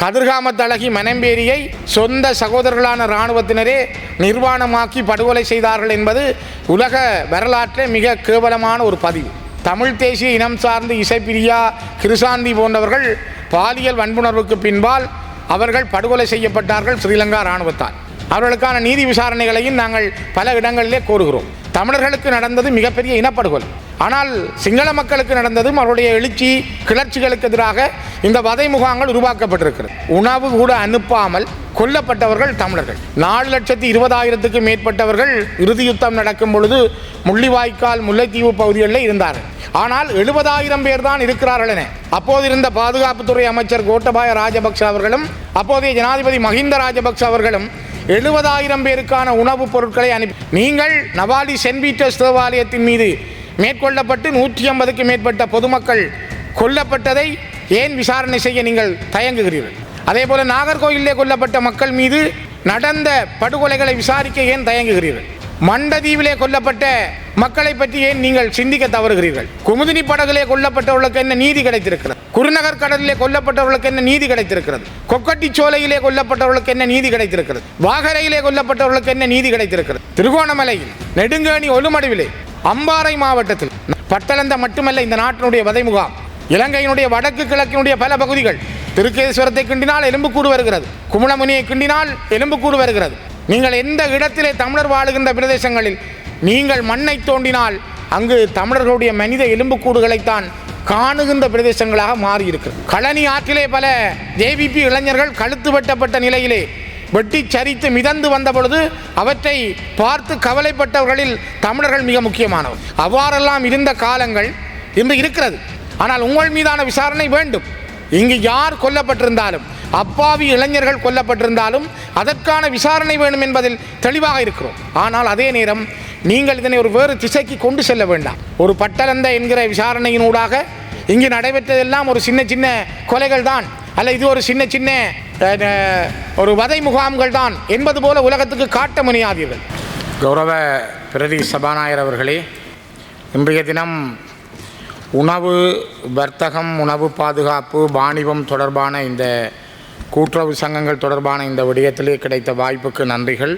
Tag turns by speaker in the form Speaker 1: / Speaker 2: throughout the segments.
Speaker 1: கதிர்காமத்தழகி மனம்பேரியை சொந்த சகோதரர்களான இராணுவத்தினரே நிர்வாணமாக்கி படுகொலை செய்தார்கள் என்பது உலக வரலாற்றே மிக கேவலமான ஒரு பதிவு. தமிழ் தேசிய இனம் சார்ந்து இசைப்பிரியா கிருசாந்தி போன்றவர்கள் பாலியல் வன்புணர்வுக்கு பின்பால் அவர்கள் படுகொலை செய்யப்பட்டார்கள் ஸ்ரீலங்கா இராணுவத்தால். அவர்களுக்கான நீதி விசாரணைகளையும் நாங்கள் பல இடங்களிலே கோருகிறோம். தமிழர்களுக்கு நடந்தது மிகப்பெரிய இனப்படுகொலை. ஆனால் சிங்கள மக்களுக்கு நடந்ததும் அவருடைய எழுச்சி கிளர்ச்சிகளுக்கு எதிராக இந்த வதை முகாங்கள் உருவாக்கப்பட்டிருக்கிறது. உணவு கூட அனுப்பாமல் கொல்லப்பட்டவர்கள் தமிழர்கள். நாலு லட்சத்தி இருபதாயிரத்துக்கு மேற்பட்டவர்கள் இறுதி யுத்தம் நடக்கும் பொழுது முள்ளிவாய்க்கால் முல்லைத்தீவு பகுதிகளில் இருந்தார்கள். ஆனால் எழுபதாயிரம் பேர் தான் இருக்கிறார்கள் என. அப்போது இருந்த பாதுகாப்புத்துறை அமைச்சர் கோட்டபாய ராஜபக்ஷ அவர்களும் அப்போதைய ஜனாதிபதி மஹிந்த ராஜபக்ஷ அவர்களும் எழுபதாயிரம் பேருக்கான உணவுப் பொருட்களை அனுப்பி நீங்கள் நவாலி சென்ட் பீட்டர்ஸ் தேவாலயத்தின் மீது மேற்கொள்ளப்பட்டு நூற்றி ஐம்பதுக்கு மேற்பட்ட பொதுமக்கள் கொல்லப்பட்டதை ஏன் விசாரணை செய்ய நீங்கள் தயங்குகிறீர்கள்? அதே போல நாகர்கோயிலே கொல்லப்பட்ட மக்கள் மீது நடந்த படுகொலைகளை விசாரிக்க ஏன் தயங்குகிறீர்கள்? மண்டதீவிலே கொல்லப்பட்ட மக்களை பற்றி ஏன் நீங்கள் சிந்திக்க தவறுகிறீர்கள்? குமுதினி படகுலே கொல்லப்பட்டவர்களுக்கு என்ன நீதி கிடைத்திருக்கிறது? குருநகர் கடலிலே கொல்லப்பட்டவர்களுக்கு என்ன நீதி கிடைத்திருக்கிறது? கொக்கட்டி சோலையிலே கொல்லப்பட்டவர்களுக்கு என்ன நீதி கிடைத்திருக்கிறது? வாகரையிலே கொல்லப்பட்டவர்களுக்கு என்ன நீதி கிடைத்திருக்கிறது? திருகோணமலையில் நெடுங்கேணி ஒலுமடுவிலே அம்பாறை மாவட்டத்தில் பட்டளந்த மட்டுமல்ல இந்த நாட்டினுடைய வதை முகாம் இலங்கையினுடைய வடக்கு கிழக்கினுடைய பல பகுதிகள் திருக்கேஸ்வரத்தை கிண்டினால் எலும்புக்கூடு வருகிறது குமுளமுனியை கிண்டினால் எலும்புக்கூடு வருகிறது. நீங்கள் எந்த இடத்திலே தமிழர் வாழுகின்ற பிரதேசங்களில் நீங்கள் மண்ணை தோண்டினால் அங்கு தமிழர்களுடைய மனித எலும்புக்கூடுகளைத்தான் காணுகின்ற பிரதேசங்களாக மாறியிருக்கிறது. களனி ஆற்றிலே பல ஜேவிபி இளைஞர்கள் கழுத்து வெட்டப்பட்ட நிலையிலே வெட்டி சரித்து மிதந்து வந்த பொழுது அவற்றை பார்த்து கவலைப்பட்டவர்களில் தமிழர்கள் மிக முக்கியமானவர். அவ்வாறெல்லாம் இருந்த காலங்கள் இன்று இருக்கிறது. ஆனால் உங்கள் மீதான விசாரணை வேண்டும். இங்கு யார் கொல்லப்பட்டிருந்தாலும் அப்பாவி இளைஞர்கள் கொல்லப்பட்டிருந்தாலும் அதற்கான விசாரணை வேண்டும் என்பதில் தெளிவாக இருக்கிறோம். ஆனால் அதே நேரம் நீங்கள் இதனை ஒரு வேறு திசைக்கு கொண்டு செல்ல வேண்டாம். ஒரு பட்டலந்த என்கிற விசாரணையினூடாக இங்கு நடைபெற்றதெல்லாம் ஒரு சின்ன சின்ன கொலைகள் தான் அல்ல இது ஒரு சின்ன சின்ன ஒரு வதை முகாம்கள் தான் என்பது போல உலகத்துக்கு காட்ட முனையாதீர்கள். கௌரவ பிரதி சபாநாயகர் அவர்களே இன்றைய தினம் உணவு வர்த்தகம் உணவு பாதுகாப்பு வாணிபம் தொடர்பான இந்த கூட்டுறவு சங்கங்கள் தொடர்பான இந்த விடயத்திலே கிடைத்த வாய்ப்புக்கு நன்றிகள்.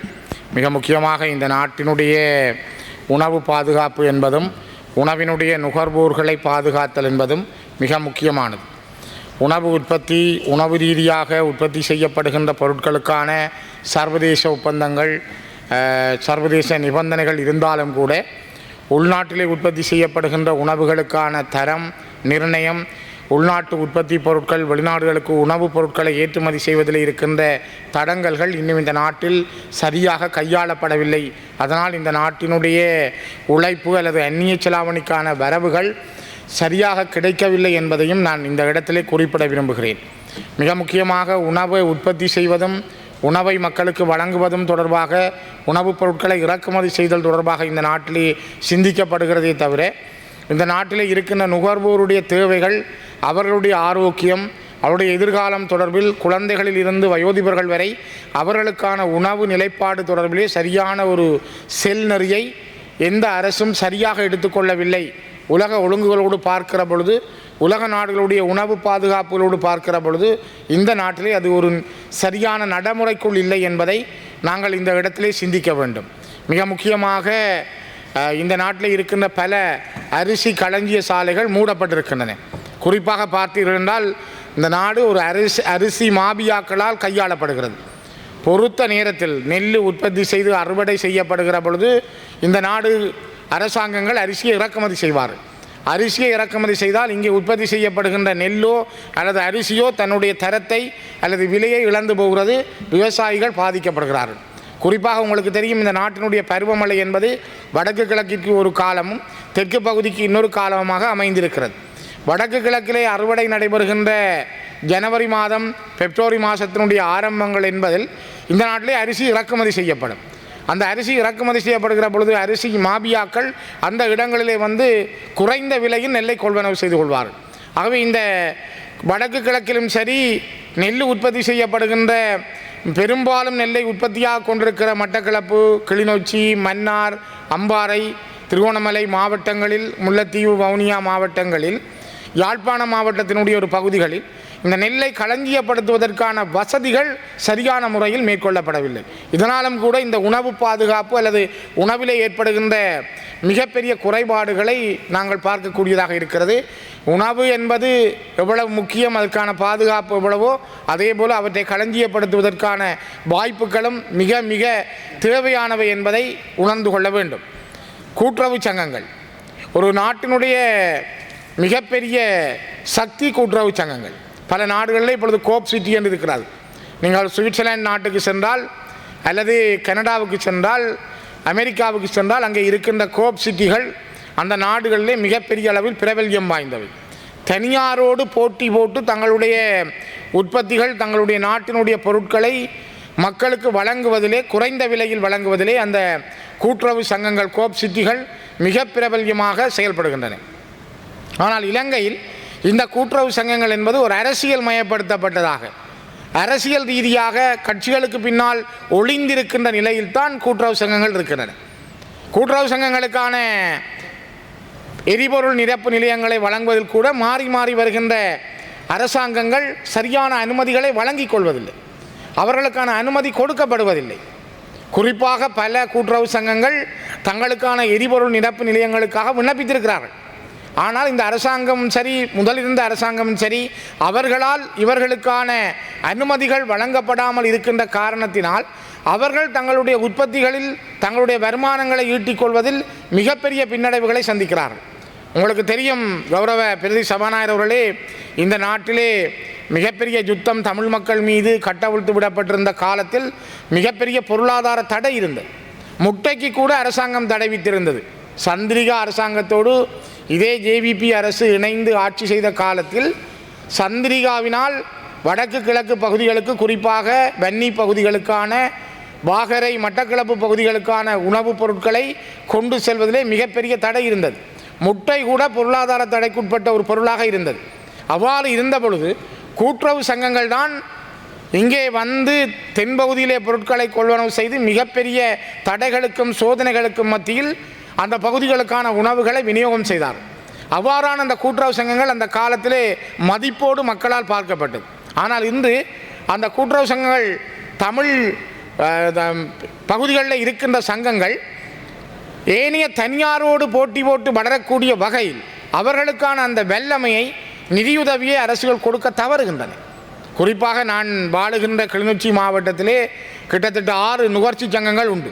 Speaker 1: மிக முக்கியமாக இந்த நாட்டினுடைய உணவு பாதுகாப்பு என்பதும் உணவினுடைய நுகர்வோர்களை பாதுகாத்தல் என்பதும் மிக முக்கியமானது. உணவு உற்பத்தி உணவு ரீதியாக உற்பத்தி செய்யப்படுகின்ற பொருட்களுக்கான சர்வதேச ஒப்பந்தங்கள் சர்வதேச நிபந்தனைகள் இருந்தாலும் கூட உள்நாட்டிலே உற்பத்தி செய்யப்படுகின்ற உணவுகளுக்கான தரம் நிர்ணயம் உள்நாட்டு உற்பத்தி பொருட்கள் வெளிநாடுகளுக்கு உணவுப் பொருட்களை ஏற்றுமதி செய்வதில் இருக்கின்ற தடங்கல்கள் இன்னும் இந்த நாட்டில் சரியாக கையாளப்படவில்லை. அதனால் இந்த நாட்டினுடைய உழைப்பு அல்லது அந்நிய செலாவணிக்கான வரவுகள் சரியாக கிடைக்கவில்லை என்பதையும் நான் இந்த இடத்திலே குறிப்பிட விரும்புகிறேன். மிக முக்கியமாக உணவை உற்பத்தி செய்வதும் உணவை மக்களுக்கு வழங்குவதும் தொடர்பாக உணவுப் பொருட்களை இறக்குமதி செய்தல் தொடர்பாக இந்த நாட்டிலே சிந்திக்கப்படுகிறதே தவிர இந்த நாட்டிலே இருக்கின்ற நுகர்வோருடைய தேவைகள் அவர்களுடைய ஆரோக்கியம் அவருடைய எதிர்காலம் தொடர்பில் குழந்தைகளில் இருந்து வயோதிபர்கள் வரை அவர்களுக்கான உணவு நிலைப்பாடு தொடர்பிலே சரியான ஒரு செல் நெறியை எந்த அரசும் சரியாக எடுத்துக்கொள்ளவில்லை. உலக ஒழுங்குகளோடு பார்க்கிற பொழுது உலக நாடுகளுடைய உணவு பாதுகாப்புகளோடு பார்க்கிற பொழுது இந்த நாட்டிலே அது ஒரு சரியான நடைமுறைக்குள் இல்லை என்பதை நாங்கள் இந்த இடத்திலே சிந்திக்க வேண்டும். மிக முக்கியமாக இந்த நாட்டில் இருக்கின்ற பல அரிசி களஞ்சிய சாலைகள் மூடப்பட்டிருக்கின்றன. குறிப்பாக பார்த்தீர்கள் என்றால் இந்த நாடு ஒரு அரிசி அரிசி மாபியாக்களால் கையாளப்படுகிறது. பொறுத்த நேரத்தில் நெல் உற்பத்தி செய்து அறுவடை செய்யப்படுகிற பொழுது இந்த நாடு அரசாங்கங்கள் அரிசியை இறக்குமதி செய்வார் அரிசியை இறக்குமதி செய்தால் இங்கே உற்பத்தி செய்யப்படுகின்ற நெல்லோ அல்லது அரிசியோ தன்னுடைய தரத்தை அல்லது விலையை இழந்து போகிறது விவசாயிகள் பாதிக்கப்படுகிறார்கள். குறிப்பாக உங்களுக்கு தெரியும் இந்த நாட்டினுடைய பருவமழை என்பது வடக்கு கிழக்கிற்கு ஒரு காலமும் தெற்கு பகுதிக்கு இன்னொரு காலமாக அமைந்திருக்கிறது. வடக்கு கிழக்கிலே அறுவடை நடைபெறுகின்ற ஜனவரி மாதம் பிப்ரவரி மாதத்தினுடைய ஆரம்பங்கள் என்பதில் இந்த நாட்டிலே அரிசி இறக்குமதி செய்யப்படும். அந்த அரிசி இறக்குமதி செய்யப்படுகிற பொழுது அரிசி மாபியாக்கள் அந்த இடங்களிலே வந்து குறைந்த விலையில் நெல்லை கொள்வனவு செய்து கொள்வார்கள். ஆகவே இந்த வடக்கு கிழக்கிலும் சரி நெல் உற்பத்தி செய்யப்படுகின்ற பெரும்பாலும் நெல்லை உற்பத்தியாக கொண்டிருக்கிற மட்டக்களப்பு கிளிநொச்சி மன்னார் அம்பாறை திருகோணமலை மாவட்டங்களில் முல்லைத்தீவு வவுனியா மாவட்டங்களில் யாழ்ப்பாண மாவட்டத்தினுடைய ஒரு பகுதிகளில் இந்த நெல்லை களஞ்சியப்படுத்துவதற்கான வசதிகள் சரியான முறையில் மேற்கொள்ளப்படவில்லை. இதனாலும் கூட இந்த உணவு பாதுகாப்பு அல்லது உணவிலே ஏற்படுகின்ற மிகப்பெரிய குறைபாடுகளை நாங்கள் பார்க்கக்கூடியதாக இருக்கிறது. உணவு என்பது எவ்வளவு முக்கியம் அதற்கான பாதுகாப்பு எவ்வளவோ அதே போல் அவற்றை களஞ்சியப்படுத்துவதற்கான வாய்ப்புகளும் மிக மிக தேவையானவை என்பதை உணர்ந்து கொள்ள வேண்டும். கூட்டுறவு சங்கங்கள். ஒரு நாட்டினுடைய மிகப்பெரிய சக்தி கூட்டுறவு சங்கங்கள் பல நாடுகளில் இப்பொழுது கோப் சிட்டி என்று இருக்கிறது நீங்கள் சுவிட்சர்லாந்து நாட்டுக்கு சென்றால் அல்லது கனடாவுக்கு சென்றால் அமெரிக்காவுக்கு சென்றால் அங்கே இருக்கின்ற கோப் சிட்டிகள் அந்த நாடுகளிலே மிகப்பெரிய அளவில் பிரபல்யம் வாய்ந்தவை. தனியாரோடு போட்டி போட்டு தங்களுடைய உற்பத்திகள் தங்களுடைய நாட்டினுடைய பொருட்களை மக்களுக்கு வழங்குவதிலே குறைந்த விலையில் வழங்குவதிலே அந்த கூட்டுறவு சங்கங்கள் கோப் சிட்டிகள் மிக பிரபல்யமாக செயல்படுகின்றன. ஆனால் இலங்கையில் இந்த கூட்டுறவு சங்கங்கள் என்பது ஒரு அரசியல் மயப்படுத்தப்பட்டதாக. அரசியல் ரீதியாக கட்சிகளுக்கு பின்னால் ஒளிந்திருக்கின்ற நிலையில்தான் கூட்டுறவு சங்கங்கள் இருக்கின்றன. கூட்டுறவு சங்கங்களுக்கான எரிபொருள் நிரப்பு நிலையங்களை வழங்குவதில் கூட மாறி மாறி வருகின்ற அரசாங்கங்கள் சரியான அனுமதிகளை வழங்கிக் கொள்வதில்லை. அவர்களுக்கான அனுமதி கொடுக்கப்படுவதில்லை. குறிப்பாக பல கூட்டுறவு சங்கங்கள் தங்களுக்கான எரிபொருள் நிரப்பு நிலையங்களுக்காக விண்ணப்பித்திருக்கிறார்கள். ஆனால் இந்த அரசாங்கம் சரி முதல் இருந்த அரசாங்கமும் சரி அவர்களால் இவர்களுக்கான அனுமதிகள் வழங்கப்படாமல் இருக்கின்ற காரணத்தினால் அவர்கள் தங்களுடைய உற்பத்திகளில் தங்களுடைய வருமானங்களை ஈட்டிக் கொள்வதில் மிகப்பெரிய பின்னடைவுகளை சந்திக்கிறார்கள். உங்களுக்கு தெரியும் கௌரவ பிரதி சபாநாயகர் அவர்களே இந்த நாட்டிலே மிகப்பெரிய யுத்தம் தமிழ் மக்கள் மீது கட்டவிழ்த்து விடப்பட்டிருந்த காலத்தில் மிகப்பெரிய பொருளாதார தடை இருந்தது. முட்டைக்கு கூட அரசாங்கம் தடை வித்திருந்தது. சந்திரிகா அரசாங்கத்தோடு இதே ஜேவிபி அரசு இணைந்து ஆட்சி செய்த காலத்தில் சந்திரிகாவினால் வடக்கு கிழக்கு பகுதிகளுக்கு குறிப்பாக வன்னி பகுதிகளுக்கான வாகரை மட்டக்களப்பு பகுதிகளுக்கான உணவுப் பொருட்களை கொண்டு செல்வதிலே மிகப்பெரிய தடை இருந்தது. முட்டை கூட பொருளாதார தடைக்குட்பட்ட ஒரு பொருளாக இருந்தது. அவ்வாறு இருந்த பொழுது கூட்டுறவு சங்கங்கள் தான் இங்கே வந்து தென்பகுதியிலே பொருட்களை கொள்வனவு செய்து மிகப்பெரிய தடைகளுக்கும் சோதனைகளுக்கும் மத்தியில் அந்த பகுதிகளுக்கான உணவுகளை விநியோகம் செய்தார். அவ்வாறான அந்த கூட்டுறவு சங்கங்கள் அந்த காலத்திலே மதிப்போடு மக்களால் பார்க்கப்பட்டது. ஆனால் இன்று அந்த கூட்டுறவு சங்கங்கள் தமிழ் பகுதிகளில் இருக்கின்ற சங்கங்கள் ஏனைய தனியாரோடு போட்டி போட்டு வளரக்கூடிய வகையில் அவர்களுக்கான அந்த வெள்ளமையை நிதியுதவியை அரசுகள் கொடுக்க தவறுகின்றன. குறிப்பாக நான் வாழுகின்ற கிளிநொச்சி மாவட்டத்திலே கிட்டத்தட்ட ஆறு நுகர்ச்சி சங்கங்கள் உண்டு.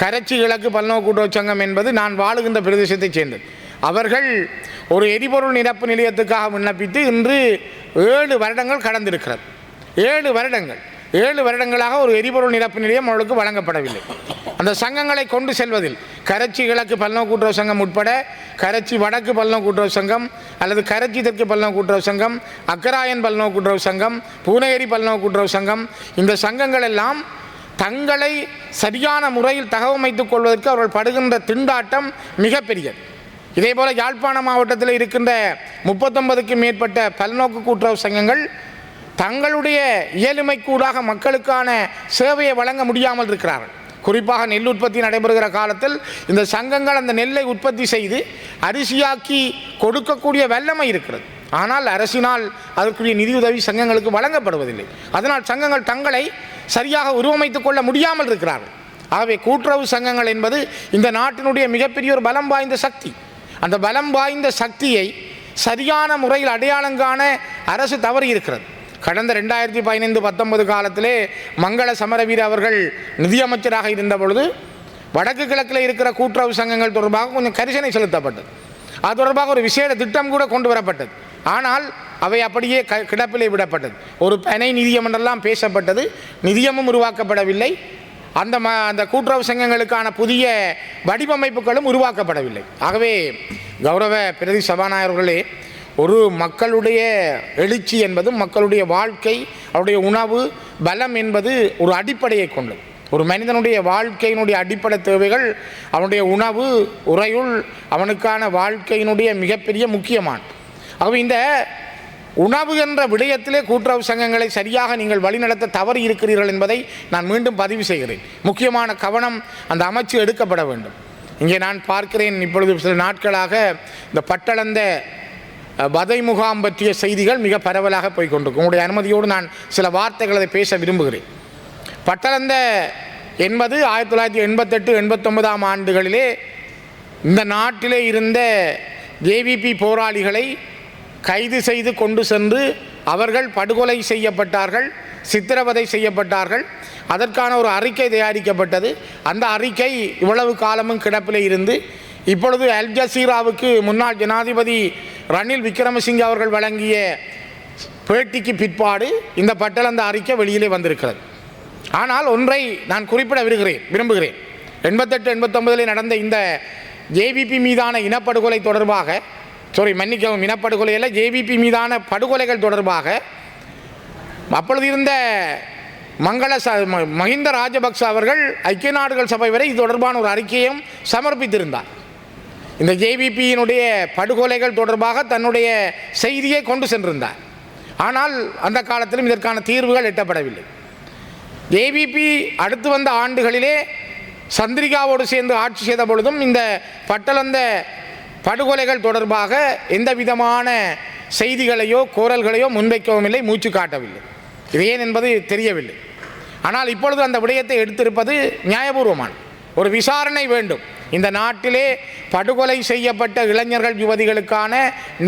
Speaker 1: கரைச்சி கிழக்கு பல்நோக்கூட்டுறவு சங்கம் என்பது நான் வாழுகின்ற பிரதேசத்தைச் சேர்ந்தது. அவர்கள் ஒரு எரிபொருள் நிரப்பு நிலையத்துக்காக விண்ணப்பித்து இன்று ஏழு வருடங்கள் கடந்திருக்கிறது. ஏழு வருடங்கள். ஏழு வருடங்களாக ஒரு எரிபொருள் நிரப்பு நிலையம் அவர்களுக்கு வழங்கப்படவில்லை. அந்த சங்கங்களை கொண்டு செல்வதில் கரைச்சி கிழக்கு பல்நோக்கு கூட்டுறவு சங்கம் உட்பட கரைச்சி வடக்கு பல்நோக்கு கூட்டுறவு சங்கம் அல்லது கரைச்சி தெற்கு பல்நோக்கு கூட்டுறவு சங்கம் அக்கராயன் பல்நோக்கு கூட்டுறவு சங்கம் பூனகிரி பல்நோக்கு கூட்டுறவு சங்கம் இந்த சங்கங்கள் எல்லாம் தங்களை சரியான முறையில் தகவமைத்துக் கொள்வதற்கு அவர்கள் படுகின்ற திண்டாட்டம் மிகப்பெரியது. இதே போல் யாழ்ப்பாண மாவட்டத்தில் இருக்கின்ற முப்பத்தொன்பதுக்கும் மேற்பட்ட பல்நோக்கு கூட்டுறவு சங்கங்கள் தங்களுடைய இயலுமைக்கூடாக மக்களுக்கான சேவையை வழங்க முடியாமல் இருக்கிறார்கள். குறிப்பாக நெல் உற்பத்தி நடைபெறுகிற காலத்தில் இந்த சங்கங்கள் அந்த நெல்லை உற்பத்தி செய்து அரிசியாக்கி கொடுக்கக்கூடிய வல்லமை இருக்கிறது. ஆனால் அரசினால் அதற்குரிய நிதியுதவி சங்கங்களுக்கு வழங்கப்படுவதில்லை. அதனால் சங்கங்கள் தங்களை சரியாக உருவமைத்து கொள்ள முடியாமல் இருக்கிறார்கள். ஆகவே கூட்டுறவு சங்கங்கள் என்பது இந்த நாட்டினுடைய மிகப்பெரிய ஒரு பலம் வாய்ந்த சக்தி. அந்த பலம் வாய்ந்த சக்தியை சரியான முறையில் அடையாளம் காண அரசு தவறி இருக்கிறது. கடந்த ரெண்டாயிரத்தி பதினைந்து பத்தொன்பது காலத்திலே மங்கள சமரவீர அவர்கள் நிதியமைச்சராக இருந்த பொழுது வடக்கு கிழக்கில் இருக்கிற கூட்டுறவு சங்கங்கள் தொடர்பாக கொஞ்சம் கரிசனை செலுத்தப்பட்டது. அது தொடர்பாக ஒரு விசேட திட்டம் கூட கொண்டு வரப்பட்டது. ஆனால் அவை அப்படியே க கிடப்பிலே விடப்பட்டது. ஒரு பனை நிதியம் என்றெல்லாம் பேசப்பட்டது. நிதியமும் உருவாக்கப்படவில்லை. அந்த ம அந்த கூட்டுறவு சங்கங்களுக்கான புதிய வடிவமைப்புகளும் உருவாக்கப்படவில்லை. ஆகவே கௌரவ பிரதி சபாநாயகர்களே ஒரு மக்களுடைய எழுச்சி என்பது மக்களுடைய வாழ்க்கை அவருடைய உணவு பலம் என்பது ஒரு அடிப்படையை கொண்டது. ஒரு மனிதனுடைய வாழ்க்கையினுடைய அடிப்படை தேவைகள் அவனுடைய உணவு உறையுள் அவனுக்கான வாழ்க்கையினுடைய மிகப்பெரிய முக்கியமான ஆகவே இந்த உணவு என்ற விடயத்திலே கூட்டுறவு சங்கங்களை சரியாக நீங்கள் வழிநடத்த தவறி இருக்கிறீர்கள் என்பதை நான் மீண்டும் பதிவு செய்கிறேன். முக்கியமான கவனம் அந்த அமைச்சு எடுக்கப்பட வேண்டும். இங்கே நான் பார்க்கிறேன் இப்பொழுது சில நாட்களாக இந்த பட்டளந்த வதை முகாம் பற்றிய செய்திகள் மிக பரவலாக போய்க்கொண்டிருக்கும் உங்களுடைய அனுமதியோடு நான் சில வார்த்தைகளை பேச விரும்புகிறேன். பட்டளந்த என்பது ஆயிரத்தி தொள்ளாயிரத்தி எண்பத்தெட்டு எண்பத்தொன்பதாம் ஆண்டுகளிலே இந்த நாட்டிலே இருந்த ஜேவிபி போராளிகளை கைது செய்து கொண்டு சென்று அவர்கள் படுகொலை செய்யப்பட்டார்கள் சித்திரவதை செய்யப்பட்டார்கள். அதற்கான ஒரு அறிக்கை தயாரிக்கப்பட்டது. அந்த அறிக்கை இவ்வளவு காலமும் கிடப்பில் இருந்து இப்பொழுது அல் ஜசீராவுக்கு முன்னாள் ஜனாதிபதி ரணில் விக்ரமசிங்கே அவர்கள் வழங்கிய பேட்டிக்கு பிற்பாடு இந்த பட்டளந்த அறிக்கை வெளியிலே வந்திருக்கிறது. ஆனால் ஒன்றை நான் குறிப்பிட விருகிறேன் விரும்புகிறேன். எண்பத்தெட்டு எண்பத்தொன்பதில் நடந்த இந்த ஜேவிபி மீதான இனப்படுகொலை தொடர்பாக சாரி மன்னிக்கவும். இனப்படுகொலையில் ஜேவிபி மீதான படுகொலைகள் தொடர்பாக அப்பொழுது இருந்த மங்கள ச ம- மஹிந்த ராஜபக்ச அவர்கள் ஐக்கிய நாடுகள் சபை வரை இது தொடர்பான ஒரு அறிக்கையும் சமர்ப்பித்திருந்தார். இந்த ஜேவிபியினுடைய படுகொலைகள் தொடர்பாக தன்னுடைய செய்தியை கொண்டு சென்றிருந்தார். ஆனால் அந்த காலத்திலும் இதற்கான தீர்வுகள் எட்டப்படவில்லை. ஏபிபி அடுத்து வந்த ஆண்டுகளிலே சந்திரிகாவோடு சேர்ந்து ஆட்சி செய்த பொழுதும் இந்த பட்டலந்த படுகொலைகள் தொடர்பாக எந்த விதமான செய்திகளையோ கோரல்களையோ முன்வைக்கவும் இல்லை மூச்சு காட்டவில்லை. இது ஏன் என்பது தெரியவில்லை. ஆனால் இப்பொழுது அந்த விடயத்தை எடுத்திருப்பது நியாயபூர்வமான ஒரு விசாரணை வேண்டும். இந்த நாட்டிலே படுகொலை செய்யப்பட்ட இளைஞர்கள் யுவதிகளுக்கான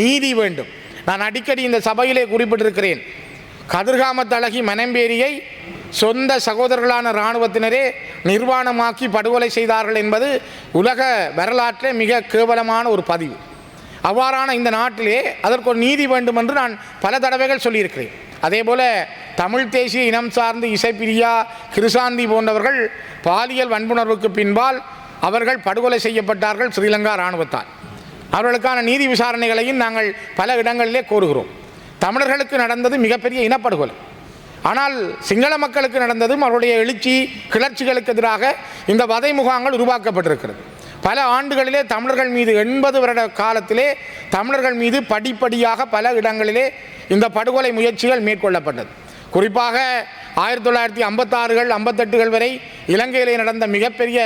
Speaker 1: நீதி வேண்டும். நான் அடிக்கடி இந்த சபையிலே குறிப்பிட்டிருக்கிறேன். கதிர்காமத் அழகி மனம்பேரியை சொந்த சகோதரர்களான இராணுவத்தினரே நிர்வாணமாக்கி படுகொலை செய்தார்கள் என்பது உலக வரலாற்றிலே மிக கேவலமான ஒரு பதிவு. அவ்வாறான இந்த நாட்டிலே அதற்கு ஒரு நீதி வேண்டும் என்று நான் பல தடவைகள் சொல்லியிருக்கிறேன். அதேபோல தமிழ் தேசிய இனம் சார்ந்து இசைப்பிரியா கிருசாந்தி போன்றவர்கள் பாலியல் வன்புணர்வுக்கு பின்பால் அவர்கள் படுகொலை செய்யப்பட்டார்கள் ஸ்ரீலங்கா இராணுவத்தால். அவர்களுக்கான நீதி விசாரணைகளையும் நாங்கள் பல இடங்களிலே கோருகிறோம். தமிழர்களுக்கு நடந்தது மிகப்பெரிய இனப்படுகொலை. ஆனால் சிங்கள மக்களுக்கு நடந்ததும் அவருடைய எழுச்சி கிளர்ச்சிகளுக்கு எதிராக இந்த வதை முகாங்கள் உருவாக்கப்பட்டிருக்கிறது. பல ஆண்டுகளிலே தமிழர்கள் மீது எண்பது வருட காலத்திலே தமிழர்கள் மீது படிப்படியாக பல இடங்களிலே இந்த படுகொலை முயற்சிகள் மேற்கொள்ளப்பட்டது. குறிப்பாக ஆயிரத்தி தொள்ளாயிரத்தி ஐம்பத்தாறுகள் ஐம்பத்தெட்டுகள் வரை இலங்கையிலே நடந்த மிகப்பெரிய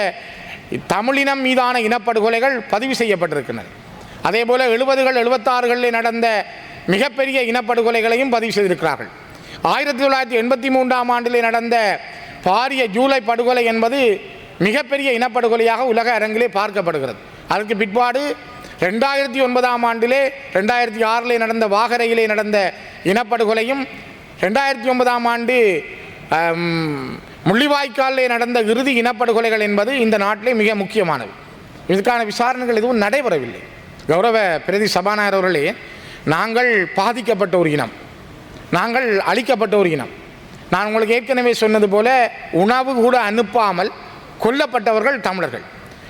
Speaker 1: தமிழினம் மீதான இனப்படுகொலைகள் பதிவு செய்யப்பட்டிருக்கின்றன. அதே போல் எழுபதுகள் எழுபத்தாறுகளில் நடந்த மிகப்பெரிய இனப்படுகொலைகளையும் பதிவு செய்திருக்கிறார்கள். ஆயிரத்தி தொள்ளாயிரத்தி எண்பத்தி மூன்றாம் ஆண்டிலே நடந்த பாரிய ஜூலை படுகொலை என்பது மிகப்பெரிய இனப்படுகொலையாக உலக அரங்கிலே பார்க்கப்படுகிறது. அதற்கு பிற்பாடு ரெண்டாயிரத்தி ஒன்பதாம் ஆண்டிலே ரெண்டாயிரத்தி ஆறிலே நடந்த வாகரையிலே நடந்த இனப்படுகொலையும் ரெண்டாயிரத்தி ஒன்பதாம் ஆண்டு முள்ளிவாய்க்காலில் முள்ளிவாய்க்காலிலே நடந்த இறுதி இனப்படுகொலைகள் என்பது இந்த நாட்டிலே மிக முக்கியமானது. இதுக்கான விசாரணைகள் எதுவும் நடைபெறவில்லை. கௌரவ பிரதி சபாநாயகர் அவர்களே நாங்கள் பாதிக்கப்பட்ட ஒரு இனம். நாங்கள் அழிக்கப்பட்ட ஒரு இனம். நான் உங்களுக்கு ஏற்கனவே சொன்னது போல உணவு கூட அனுப்பாமல் கொல்லப்பட்டவர்கள் தமிழர்கள்.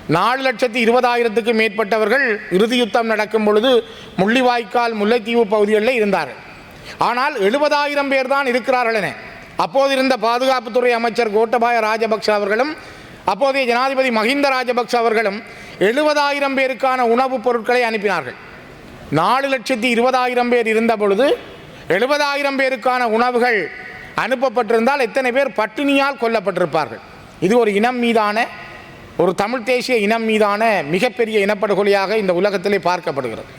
Speaker 1: நாலு லட்சத்தி இருபதாயிரத்துக்கு மேற்பட்டவர்கள் இறுதி யுத்தம் நடக்கும் பொழுது முள்ளிவாய்க்கால் முல்லைத்தீவு பகுதிகளில் இருந்தார்கள். ஆனால் எழுபதாயிரம் பேர் தான் இருக்கிறார்கள் என. அப்போது இருந்த பாதுகாப்புத்துறை அமைச்சர் கோட்டபாய ராஜபக்ஷ அவர்களும் அப்போதைய ஜனாதிபதி மஹிந்த ராஜபக்ஷ அவர்களும் எழுபதாயிரம் பேருக்கான உணவுப் பொருட்களை அனுப்பினார்கள். நாலு லட்சத்தி இருபதாயிரம் பேர் இருந்த பொழுது எழுபதாயிரம் பேருக்கான உணவுகள் அனுப்பப்பட்டிருந்தால் எத்தனை பேர் பட்டினியால் கொல்லப்பட்டிருப்பார்கள். இது ஒரு இனம் மீதான ஒரு தமிழ் தேசிய இனம் மீதான மிகப்பெரிய இனப்படுகொலையாக இந்த உலகத்திலே பார்க்கப்படுகிறது.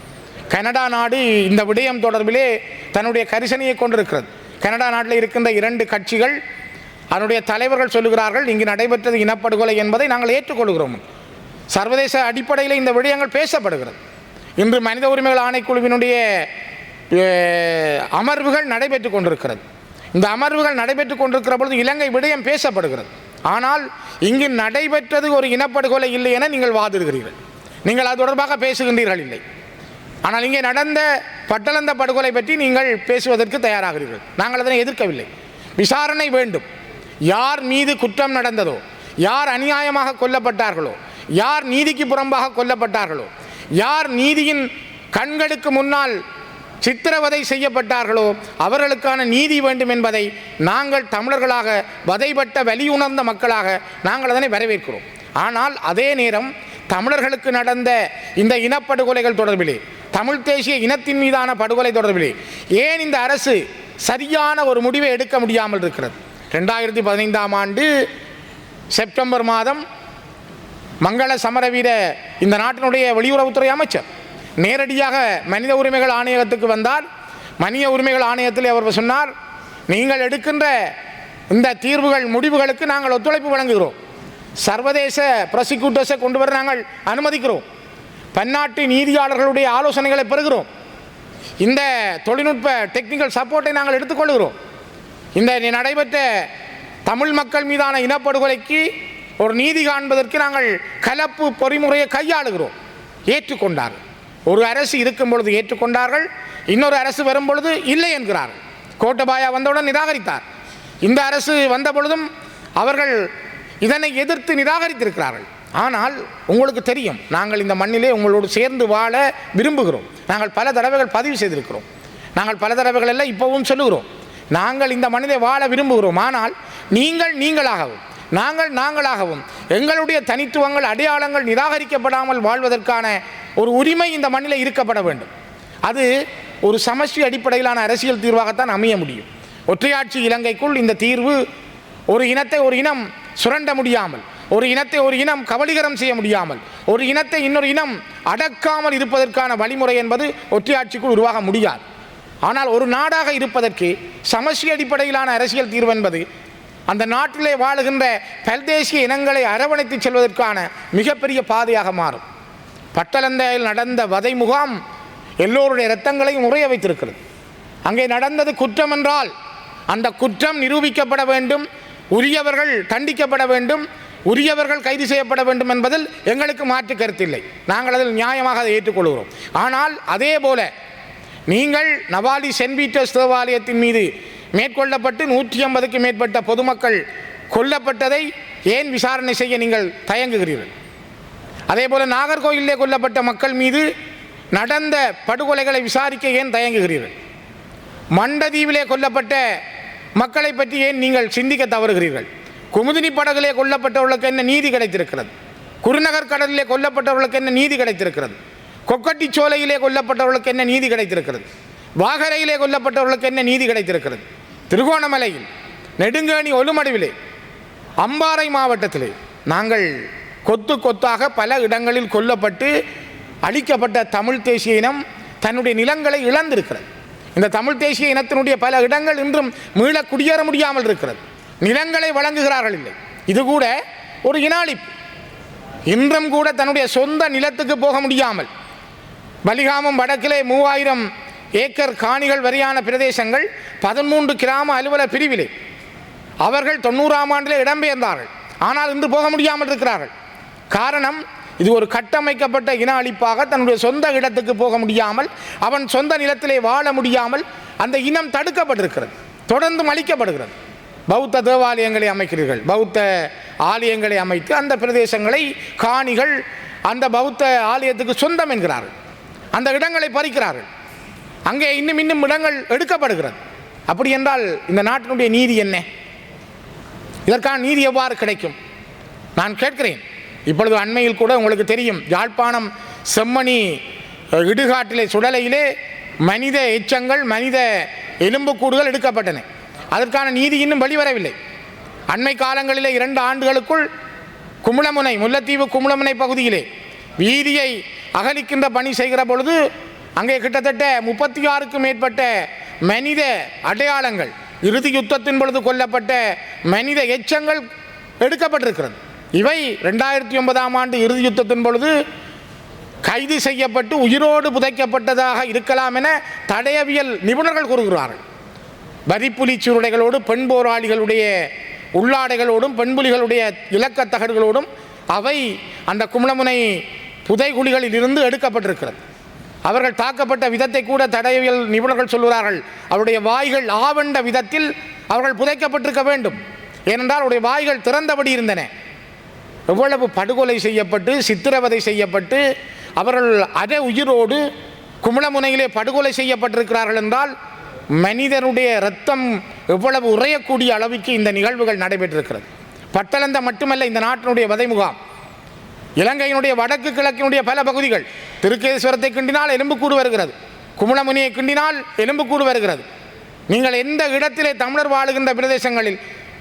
Speaker 1: கனடா நாடு இந்த விடயம் தொடர்பிலே தன்னுடைய கரிசனையை கொண்டிருக்கிறது. கனடா நாட்டில் இருக்கின்ற இரண்டு கட்சிகள் அதனுடைய தலைவர்கள் சொல்லுகிறார்கள் இங்கு நடைபெற்றது இனப்படுகொலை என்பதை நாங்கள் ஏற்றுக்கொள்கிறோம். சர்வதேச அடிப்படையில் இந்த விடயங்கள் பேசப்படுகிறது. இன்று மனித உரிமைகள் ஆணைக்குழுவினுடைய அமர்வுகள் நடைபெற்று கொண்டிருக்கிறது. இந்த அமர்வுகள் நடைபெற்று கொண்டிருக்கிற பொழுது இலங்கை விடயம் பேசப்படுகிறது. ஆனால் இங்கு நடைபெற்றது ஒரு இனப்படுகொலை இல்லை என நீங்கள் வாதிடுகிறீர்கள். நீங்கள் அது தொடர்பாக பேசுகின்றீர்கள் இல்லை. ஆனால் இங்கே நடந்த பட்டளந்த படுகொலை பற்றி நீங்கள் பேசுவதற்கு தயாராகிறீர்கள். நாங்கள் அதனை எதிர்க்கவில்லை. விசாரணை வேண்டும். யார் மீது குற்றம் நடந்ததோ யார் அநியாயமாக கொல்லப்பட்டார்களோ யார் நீதிக்கு புறம்பாக கொல்லப்பட்டார்களோ யார் நீதியின் கண்களுக்கு முன்னால் சித்திரவதை செய்யப்பட்டார்களோ அவர்களுக்கான நீதி வேண்டும் என்பதை நாங்கள் தமிழர்களாக வதைப்பட்ட வலியுணர்ந்த மக்களாக நாங்கள் அதனை வரவேற்கிறோம். ஆனால் அதே நேரம் தமிழர்களுக்கு நடந்த இந்த இனப்படுகொலைகள் தொடர்பிலே தமிழ் தேசிய இனத்தின் மீதான படுகொலை தொடர்பிலே ஏன் இந்த அரசு சரியான ஒரு முடிவை எடுக்க முடியாமல் இருக்கிறது? ரெண்டாயிரத்தி பதினைந்தாம் ஆண்டு செப்டம்பர் மாதம் மங்கள சமரவீர இந்த நாட்டினுடைய வெளியுறவுத்துறை அமைச்சர். நேரடியாக மனித உரிமைகள் ஆணையகத்துக்கு வந்தார். மனித உரிமைகள் ஆணையத்தில் அவர் சொன்னார் நீங்கள் எடுக்கின்ற இந்த தீர்வுகள் முடிவுகளுக்கு நாங்கள் ஒத்துழைப்பு வழங்குகிறோம். சர்வதேச ப்ரொசிக்யூட்டர்ஸை கொண்டு வர நாங்கள் அனுமதிக்கிறோம். பன்னாட்டு நீதியாளர்களுடைய ஆலோசனைகளை பெறுகிறோம். இந்த தொழில்நுட்ப டெக்னிக்கல் சப்போர்ட்டை நாங்கள் எடுத்துக்கொள்கிறோம் இந்த நடைபெற்ற தமிழ் மக்கள் மீதான இனப்படுகொலைக்கு ஒரு நீதி காண்பதற்கு நாங்கள் கலப்பு பொறிமுறையை கையாளுகிறோம். ஏற்றுக்கொண்டார்கள் ஒரு அரசு இருக்கும் பொழுது ஏற்றுக்கொண்டார்கள். இன்னொரு அரசு வரும் பொழுது இல்லை என்கிறார்கள் கோட்டபாயா வந்தவுடன் நிராகரித்தார். இந்த அரசு வந்த பொழுதும் அவர்கள் இதனை எதிர்த்து நிராகரித்திருக்கிறார்கள். ஆனால் உங்களுக்கு தெரியும் நாங்கள் இந்த மண்ணிலே உங்களோடு சேர்ந்து வாழ விரும்புகிறோம். நாங்கள் பல தடவைகள் பதிவு செய்திருக்கிறோம். நாங்கள் பல தடவைகள் எல்லாம் இப்போவும் சொல்லுகிறோம். நாங்கள் இந்த மனிதை வாழ விரும்புகிறோம். ஆனால் நீங்கள் நீங்களாகவும் நாங்கள் நாங்களாகவும் எங்களுடைய தனித்துவங்கள் அடையாளங்கள் நிராகரிக்கப்படாமல் வாழ்வதற்கான ஒரு உரிமை இந்த மண்ணில் இருக்கப்பட வேண்டும். அது ஒரு சமஷ்டி அடிப்படையிலான அரசியல் தீர்வாகத்தான் அமைய முடியும். ஒற்றையாட்சி இலங்கைக்குள் இந்த தீர்வு ஒரு இனத்தை ஒரு இனம் சுரண்ட முடியாமல் ஒரு இனத்தை ஒரு இனம் கபலீகரம் செய்ய முடியாமல் ஒரு இனத்தை இன்னொரு இனம் அடக்காமல் இருப்பதற்கான வழிமுறை என்பது ஒற்றையாட்சிக்குள் உருவாக முடியாது. ஆனால் ஒரு நாடாக இருப்பதற்கு சமஷ்டி அடிப்படையிலான அரசியல் தீர்வு என்பது அந்த நாட்டிலே வாழுகின்ற பல்தேசிய இனங்களை அரவணைத்து செல்வதற்கான மிகப்பெரிய பாதையாக மாறும். பட்டலந்தையில் நடந்த வதை முகாம் எல்லோருடைய இரத்தங்களையும் உறைய வைத்திருக்கிறது. அங்கே நடந்தது குற்றம் என்றால் அந்த குற்றம் நிரூபிக்கப்பட வேண்டும் உரியவர்கள் தண்டிக்கப்பட வேண்டும் உரியவர்கள் கைது செய்யப்பட வேண்டும் என்பதில் எங்களுக்கு மாற்று கருத்தில்லை. நாங்கள் அதில் நியாயமாக அதை ஏற்றுக்கொள்கிறோம். ஆனால் அதே போல நீங்கள் நவாலி சென்ட் பீட்டர்ஸ் தேவாலயத்தின் மீது மேற்கொள்ளப்பட்டு நூற்றி ஐம்பதுக்கு மேற்பட்ட பொதுமக்கள் கொல்லப்பட்டதை ஏன் விசாரணை செய்ய நீங்கள் தயங்குகிறீர்கள்? அதே போல் நாகர்கோயிலே கொல்லப்பட்ட மக்கள் மீது நடந்த படுகொலைகளை விசாரிக்க ஏன் தயங்குகிறீர்கள்? மண்டதீவிலே கொல்லப்பட்ட மக்களை பற்றி ஏன் நீங்கள் சிந்திக்க தவறுகிறீர்கள்? குமுதினி படகிலே கொல்லப்பட்டவர்களுக்கு என்ன நீதி கிடைத்திருக்கிறது? குருநகர் கடலிலே கொல்லப்பட்டவர்களுக்கு என்ன நீதி கிடைத்திருக்கிறது? கொக்கட்டி சோலையிலே கொல்லப்பட்டவர்களுக்கு என்ன நீதி கிடைத்திருக்கிறது? வாகரையிலே கொல்லப்பட்டவர்களுக்கு என்ன நீதி கிடைத்திருக்கிறது? திருகோணமலையில் நெடுங்கேணி ஒலுமடுவிலே அம்பாறை மாவட்டத்திலே நாங்கள் கொத்து கொத்தாக பல இடங்களில் கொல்லப்பட்டு அழிக்கப்பட்ட தமிழ் தேசிய இனம் தன்னுடைய நிலங்களை இழந்திருக்கிறது. இந்த தமிழ் தேசிய இனத்தினுடைய பல இடங்கள் இன்றும் மீள குடியேற முடியாமல் இருக்கிறது. நிலங்களை வழங்குகிறார்கள் இல்லை. இது கூட ஒரு இனாளிப்பு. இன்றும் கூட தன்னுடைய சொந்த நிலத்துக்கு போக முடியாமல் பலிகாமம் வடக்கிலே மூவாயிரம் ஏக்கர் காணிகள் வரியான பிரதேசங்கள் பதிமூன்று கிராம அலுவலர் பிரிவிலே. அவர்கள் தொண்ணூறாம் ஆண்டிலே இடம்பெயர்ந்தார்கள். ஆனால் இன்று போக முடியாமல் இருக்கிறார்கள். காரணம் இது ஒரு கட்டமைக்கப்பட்ட இன அழிப்பாக தன்னுடைய சொந்த இடத்துக்கு போக முடியாமல் அவன் சொந்த நிலத்திலே வாழ முடியாமல் அந்த இனம் தடுக்கப்பட்டிருக்கிறது. தொடர்ந்து அழிக்கப்படுகிறது. பௌத்த தேவாலயங்களை அமைக்கிறீர்கள். பௌத்த ஆலயங்களை அமைத்து அந்த பிரதேசங்களை காணிகள் அந்த பௌத்த ஆலயத்துக்கு சொந்தம் என்கிறார்கள். அந்த இடங்களை பறிக்கிறார்கள். அங்கே இன்னும் இன்னும் இடங்கள் எடுக்கப்படுகிறது. அப்படி என்றால் இந்த நாட்டினுடைய நீதி என்ன? இதற்கான நீதி எவ்வாறு கிடைக்கும்? நான் கேட்கிறேன். இப்பொழுது அண்மையில் கூட உங்களுக்கு தெரியும் யாழ்ப்பாணம் செம்மணி இடுகாட்டிலே சுடலையிலே மனித எச்சங்கள் மனித எலும்புக்கூடுகள் எடுக்கப்பட்டன. அதற்கான நீதி இன்னும் வெளிவரவில்லை. அண்மை காலங்களிலே இரண்டு ஆண்டுகளுக்குள் குமுளமுனை முல்லைத்தீவு குமுளமுனை பகுதியிலே வீதியை அகலிக்கின்ற பணி செய்கிற பொழுது அங்கே கிட்டத்தட்ட முப்பத்தி ஆறுக்கும் மேற்பட்ட மனித அடையாளங்கள் இறுதி யுத்தத்தின் பொழுது கொல்லப்பட்ட மனித எச்சங்கள் எடுக்கப்பட்டிருக்கிறது. இவை ரெண்டாயிரத்தி ஒன்பதாம் ஆண்டு இறுதி யுத்தத்தின் பொழுது கைது செய்யப்பட்டு உயிரோடு புதைக்கப்பட்டதாக இருக்கலாம் என தடயவியல் நிபுணர்கள் கூறுகிறார்கள். வரிப்புலி சீருடைகளோடு பெண் போராளிகளுடைய உள்ளாடைகளோடும் பெண்புலிகளுடைய இலக்கத்தகடுகளோடும் அவை அந்த கும்பலமுனை புதைகுழிகளில் இருந்து எடுக்கப்பட்டிருக்கிறது. அவர்கள் தாக்கப்பட்ட விதத்தை கூட தடயவியல் நிபுணர்கள் சொல்கிறார்கள் அவருடைய வாய்கள் ஆவண்ட விதத்தில் அவர்கள் புதைக்கப்பட்டிருக்க வேண்டும். ஏனென்றால் அவருடைய வாய்கள் திறந்தபடி இருந்தன. எவ்வளவு படுகொலை செய்யப்பட்டு சித்திரவதை செய்யப்பட்டு அவர்கள் அத உயிரோடு குமளமுனையிலே படுகொலை செய்யப்பட்டிருக்கிறார்கள் என்றால் மனிதனுடைய இரத்தம் எவ்வளவு உறையக்கூடிய அளவுக்கு இந்த நிகழ்வுகள் நடைபெற்றிருக்கிறது. பட்டளந்த மட்டுமல்ல இந்த நாட்டினுடைய வதை முகாம் இலங்கையினுடைய வடக்கு கிழக்கினுடைய பல பகுதிகள் திருக்கேஸ்வரத்தை கிண்டினால் எலும்புக்கூடு வருகிறது. குமுளமுனியை கிண்டினால் எலும்புக்கூடு வருகிறது. நீங்கள் எந்த இடத்திலே தமிழர் வாழுகின்ற பிரதேசங்களில்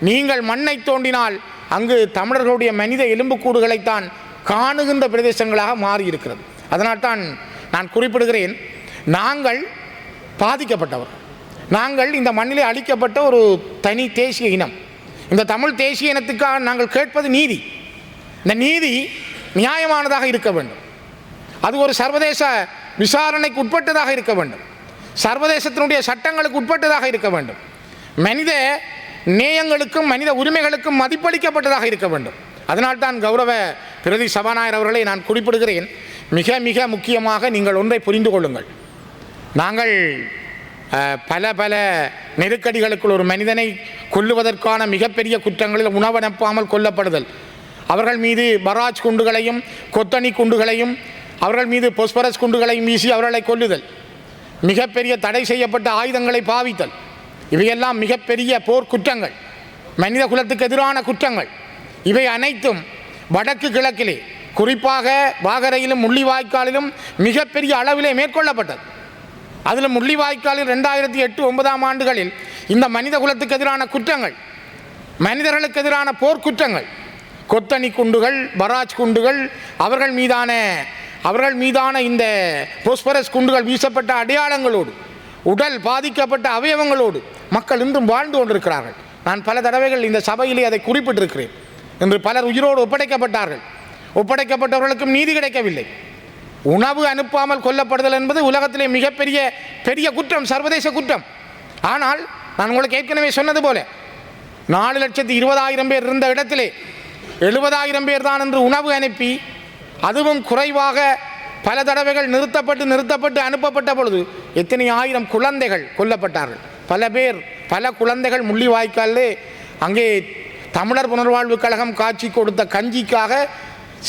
Speaker 1: நீங்கள் மண்ணை தோண்டினால் அங்கு தமிழர்களுடைய மனித எலும்புக்கூடுகளைத்தான் காணுகின்ற பிரதேசங்களாக மாறி இருக்கிறது அதனால்தான் நான் குறிப்பிடுகிறேன் நாங்கள் பாதிக்கப்பட்டவர். நாங்கள் இந்த மண்ணிலே அளிக்கப்பட்ட ஒரு தனி தேசிய இனம். இந்த தமிழ் தேசிய இனத்துக்காக நாங்கள் கேட்பது நீதி. இந்த நீதி நியாயமானதாக இருக்க வேண்டும். அது ஒரு சர்வதேச விசாரணைக்கு உட்பட்டதாக இருக்க வேண்டும். சர்வதேசத்தினுடைய சட்டங்களுக்கு உட்பட்டதாக இருக்க வேண்டும். மனித நேயங்களுக்கும் மனித உரிமைகளுக்கும் மதிப்பளிக்கப்பட்டதாக இருக்க வேண்டும். அதனால்தான் கௌரவ பிரதி சபாநாயகர் அவர்களை நான் குறிப்பிடுகிறேன். மிக மிக முக்கியமாக நீங்கள் ஒன்றை புரிந்து கொள்ளுங்கள். நாங்கள் பல பல நெருக்கடிகளுக்குள் ஒரு மனிதனை கொல்லுவதற்கான மிகப்பெரிய குற்றங்களில் உணவனுப்பாமல் கொல்லப்படுதல். அவர்கள் மீது பராஜ் குண்டுகளையும் கொத்தணி குண்டுகளையும் அவர்கள் மீது பொஸ்பரஸ் குண்டுகளையும் வீசி அவர்களை கொல்லுதல். மிகப்பெரிய தடை செய்யப்பட்ட ஆயுதங்களை பாவித்தல். இவையெல்லாம் மிகப்பெரிய போர் குற்றங்கள் மனித குலத்துக்கு எதிரான குற்றங்கள். இவை அனைத்தும் வடக்கு கிழக்கிலே குறிப்பாக வாகரையிலும் முள்ளிவாய்க்காலிலும் மிகப்பெரிய அளவிலே மேற்கொள்ளப்பட்டது. அதில் முள்ளிவாய்க்காலில் ரெண்டாயிரத்தி எட்டு ஒன்பதாம் ஆண்டுகளில் இந்த மனித குலத்துக்கு எதிரான குற்றங்கள் மனிதர்களுக்கு எதிரான போர்க்குற்றங்கள் கொத்தணி குண்டுகள் பராஜ் குண்டுகள் அவர்கள் மீதான அவர்கள் மீதான இந்த போஸ்பரஸ் குண்டுகள் வீசப்பட்ட அடையாளங்களோடு உடல் பாதிக்கப்பட்ட அவயவங்களோடு மக்கள் இன்றும் வாழ்ந்து கொண்டிருக்கிறார்கள். நான் பல தடவைகள் இந்த சபையிலே அதை குறிப்பிட்டிருக்கிறேன் இன்று பலர் உயிரோடு ஒப்படைக்கப்பட்டார்கள். ஒப்படைக்கப்பட்டவர்களுக்கும் நீதி கிடைக்கவில்லை. உணவு அனுப்பாமல் கொல்லப்படுதல் என்பது உலகத்திலே மிகப்பெரிய பெரிய குற்றம் சர்வதேச குற்றம். ஆனால் நான் உங்களுக்கு ஏற்கனவே சொன்னது போல நாலு லட்சத்தி இருபதாயிரம் பேர் இருந்த இடத்திலே எழுபதாயிரம் பேர் தான் என்று உணவு அனுப்பி அதுவும் குறைவாக பல தடவைகள் நிறுத்தப்பட்டு நிறுத்தப்பட்டு அனுப்பப்பட்ட பொழுது எத்தனை ஆயிரம் குழந்தைகள் கொல்லப்பட்டார்கள். பல பேர் பல குழந்தைகள் முள்ளிவாய்க்காலே அங்கே தமிழர் புனர்வாழ்வு கழகம் காட்சி கொடுத்த கஞ்சிக்காக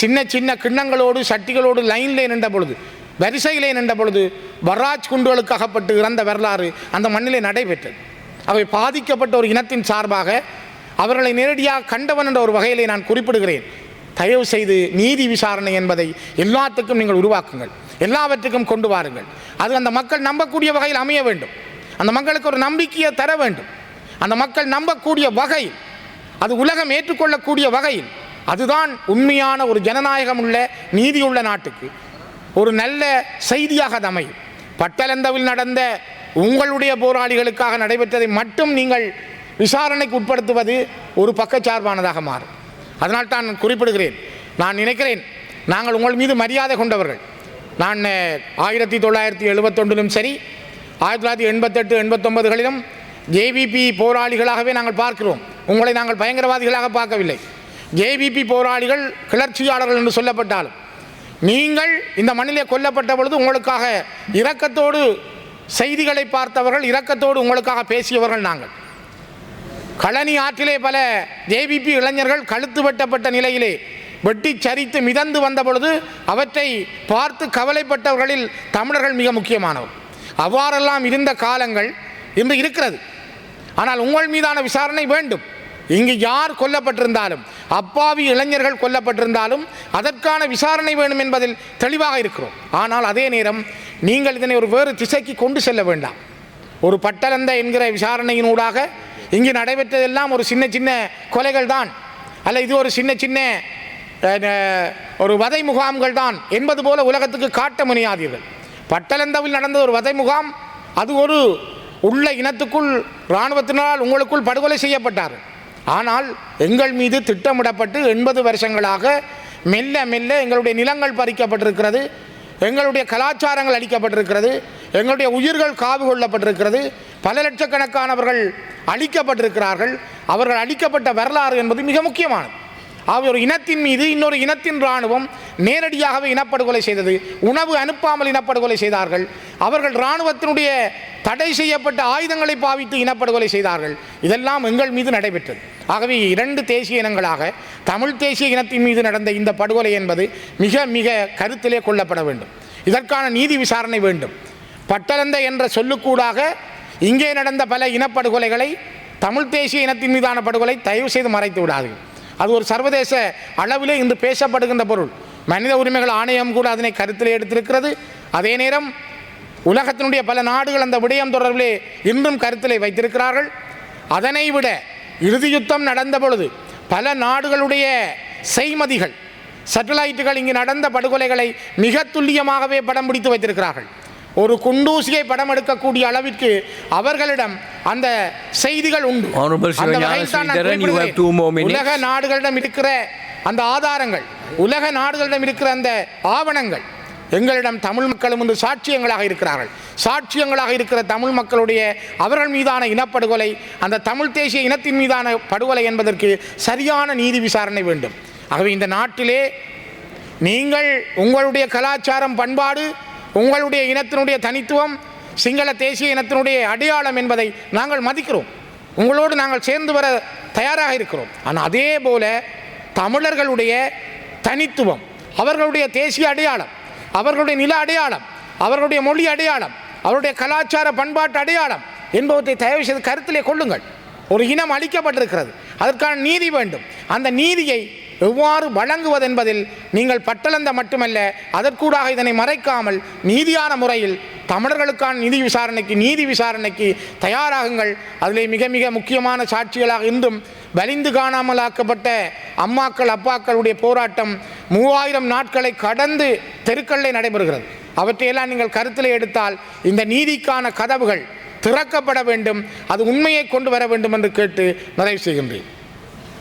Speaker 1: சின்ன சின்ன கிண்ணங்களோடு சட்டிகளோடு லைனிலே நின்ற பொழுது வரிசையிலே நின்ற பொழுது வராஜ் குண்டுகளுக்கு அகப்பட்டு இறந்த வரலாறு அந்த மண்ணிலே நடைபெற்றது. அவை பாதிக்கப்பட்ட ஒரு இனத்தின் சார்பாக அவர்களை நேரடியாக கண்டவன் என்ற ஒரு வகையிலே நான் குறிப்பிடுகிறேன். தயவு செய்து நீதி விசாரணை என்பதை எல்லாத்துக்கும் நீங்கள் உருவாக்குங்கள். எல்லாவற்றுக்கும் கொண்டு வாருங்கள். அது அந்த மக்கள் நம்பக்கூடிய வகையில் அமைய வேண்டும். அந்த மக்களுக்கு ஒரு நம்பிக்கையை தர வேண்டும். அந்த மக்கள் நம்பக்கூடிய வகையில் அது உலகம் ஏற்றுக்கொள்ளக்கூடிய வகையில் அதுதான் உண்மையான ஒரு ஜனநாயகம் உள்ள நீதியுள்ள நாட்டுக்கு. ஒரு நல்ல செய்தியாக அது அமையும். பட்டலந்தவில் நடந்த உங்களுடைய போராளிகளுக்காக நடைபெற்றதை மட்டும் நீங்கள் விசாரணைக்கு உட்படுத்துவது ஒரு பக்கச்சார்பானதாக மாறும். அதனால் தான் குறிப்பிடுகிறேன். நான் நினைக்கிறேன் நாங்கள் உங்கள் மீது மரியாதை கொண்டவர்கள். நான் ஆயிரத்தி தொள்ளாயிரத்தி எழுபத்தொன்றிலும் சரி ஆயிரத்தி தொள்ளாயிரத்தி எண்பத்தெட்டு எண்பத்தொன்பதுகளிலும் ஜேவிபி போராளிகளாகவே நாங்கள் பார்க்கிறோம். உங்களை நாங்கள் பயங்கரவாதிகளாக பார்க்கவில்லை. ஜேவிபி போராளிகள் கிளர்ச்சியாளர்கள் என்று சொல்லப்பட்டாலும் நீங்கள் இந்த மண்ணிலே கொல்லப்பட்ட பொழுது உங்களுக்காக இரக்கத்தோடு செய்திகளை பார்த்தவர்கள் இரக்கத்தோடு உங்களுக்காக பேசியவர்கள் நாங்கள். களனி ஆற்றிலே பல ஜேபிபி இளைஞர்கள் கழுத்து வெட்டப்பட்ட நிலையிலே வெட்டி சரித்து மிதந்து வந்த பொழுது அவற்றை பார்த்து கவலைப்பட்டவர்களில் தமிழர்கள் மிக முக்கியமானவர். அவ்வாறெல்லாம் இருந்த காலங்கள் இன்று இருக்கிறது. ஆனால் உங்கள் மீதான விசாரணை வேண்டும். இங்கு யார் கொல்லப்பட்டிருந்தாலும் அப்பாவி இளைஞர்கள் கொல்லப்பட்டிருந்தாலும் அதற்கான விசாரணை வேண்டும் என்பதில் தெளிவாக இருக்கிறோம். ஆனால் அதே நேரம் நீங்கள் இதனை ஒரு வேறு திசைக்கு கொண்டு செல்ல வேண்டாம். ஒரு பட்டலந்த என்கிற விசாரணையினூடாக இங்கு நடைபெற்றதெல்லாம் ஒரு சின்ன சின்ன கொலைகள் தான் அல்ல இது ஒரு சின்ன சின்ன ஒரு வதை முகாம்கள் தான் என்பது போல உலகத்துக்கு காட்ட முனையாதீர்கள். பட்டலந்தவில் நடந்த ஒரு வதை முகாம் அது ஒரு உள்ள இனத்துக்குள் இராணுவத்தினால் உங்களுக்குள் படுகொலை செய்யப்பட்டார். ஆனால் எங்கள் மீது திட்டமிடப்பட்டு எண்பது வருஷங்களாக மெல்ல மெல்ல எங்களுடைய நிலங்கள் பறிக்கப்பட்டிருக்கிறது எங்களுடைய கலாச்சாரங்கள் அளிக்கப்பட்டிருக்கிறது எங்களுடைய உயிர்கள் காவு கொள்ளப்பட்டிருக்கிறது. பல லட்சக்கணக்கானவர்கள் அழிக்கப்பட்டிருக்கிறார்கள். அவர்கள் அழிக்கப்பட்ட வரலாறு என்பது மிக முக்கியமானது. ஆகவே ஒரு இனத்தின் மீது இன்னொரு இனத்தின் இராணுவம் நேரடியாகவே இனப்படுகொலை செய்தது உணவு அனுப்பாமல் இனப்படுகொலை செய்தார்கள். அவர்கள் இராணுவத்தினுடைய தடை செய்யப்பட்ட ஆயுதங்களை பாவித்து இனப்படுகொலை செய்தார்கள். இதெல்லாம் எங்கள் மீது நடைபெற்றது. ஆகவே இரண்டு தேசிய இனங்களாக தமிழ் தேசிய இனத்தின் மீது நடந்த இந்த படுகொலை என்பது மிக மிக கருத்திலே கொள்ளப்பட வேண்டும். இதற்கான நீதி விசாரணை வேண்டும். பட்டலந்த என்ற சொல்லுக்கூடாக இங்கே நடந்த பல இனப்படுகொலைகளை தமிழ் தேசிய இனத்தின் மீதான படுகொலை தயவு செய்து மறைத்து விடாதீர்கள் அது ஒரு சர்வதேச அளவிலே இன்று பேசப்படுகின்ற பொருள். மனித உரிமைகள் ஆணையம் கூட அதனை கருத்தில் எடுத்திருக்கிறது. அதே நேரம் உலகத்தினுடைய பல நாடுகள் அந்த விடயம் தொடர்பிலே இன்றும் கருத்திலே வைத்திருக்கிறார்கள். அதனை விட இறுதி யுத்தம் நடந்த பொழுது பல நாடுகளுடைய செய்மதிகள் சேட்டலைட்டுகள் இங்கு நடந்த படுகொலைகளை மிக துல்லியமாகவே படம் பிடித்து வைத்திருக்கிறார்கள். ஒரு குண்டூசியை படம் எடுக்கக்கூடிய அளவிற்கு அவர்களிடம் அந்த செய்திகள் உண்டு. உலக நாடுகளிடம் இருக்கிற அந்த ஆதாரங்கள் உலக நாடுகளிடம் இருக்கிற அந்த ஆவணங்கள் எங்களிடம் தமிழ் மக்களும் இன்று சாட்சியங்களாக இருக்கிறார்கள். சாட்சியங்களாக இருக்கிற தமிழ் மக்களுடைய அவர்கள் மீதான இனப்படுகொலை அந்த தமிழ் தேசிய இனத்தின் மீதான படுகொலை என்பதற்கு சரியான நீதி விசாரணை வேண்டும். ஆகவே இந்த நாட்டிலே நீங்கள் உங்களுடைய கலாச்சாரம் பண்பாடு உங்களுடைய இனத்தினுடைய தனித்துவம் சிங்கள தேசிய இனத்தினுடைய அடையாளம் என்பதை நாங்கள் மதிக்கிறோம். உங்களோடு நாங்கள் சேர்ந்து வர தயாராக இருக்கிறோம். ஆனால் அதே போல தமிழர்களுடைய தனித்துவம் அவர்களுடைய தேசிய அடையாளம் அவர்களுடைய நில அடையாளம் அவர்களுடைய மொழி அடையாளம் அவருடைய கலாச்சார பண்பாட்டு அடையாளம் என்பவற்றை தயவு செய்து கருத்திலே கொள்ளுங்கள். ஒரு இனம் அளிக்கப்பட்டிருக்கிறது அதற்கான நீதி வேண்டும். அந்த நீதியை எவ்வாறு வழங்குவதென்பதில் நீங்கள் பட்டளந்த மட்டுமல்ல அதற்கூடாக இதனை மறைக்காமல் நீதியான முறையில் தமிழர்களுக்கான நிதி விசாரணைக்கு நீதி விசாரணைக்கு தயாராகுங்கள். அதிலே மிக மிக முக்கியமான சாட்சிகளாக இன்றும் வலிந்து காணாமலாக்கப்பட்ட அம்மாக்கள் அப்பாக்களுடைய போராட்டம் மூவாயிரம் நாட்களை கடந்து தெருக்களில் நடைபெறுகிறது. அவற்றையெல்லாம் நீங்கள் கருத்தில் எடுத்தால் இந்த நீதிக்கான கதவுகள் திறக்கப்பட வேண்டும் அது உண்மையை கொண்டு வர வேண்டும் என்று கேட்டு நிறைவு செய்கின்றேன்.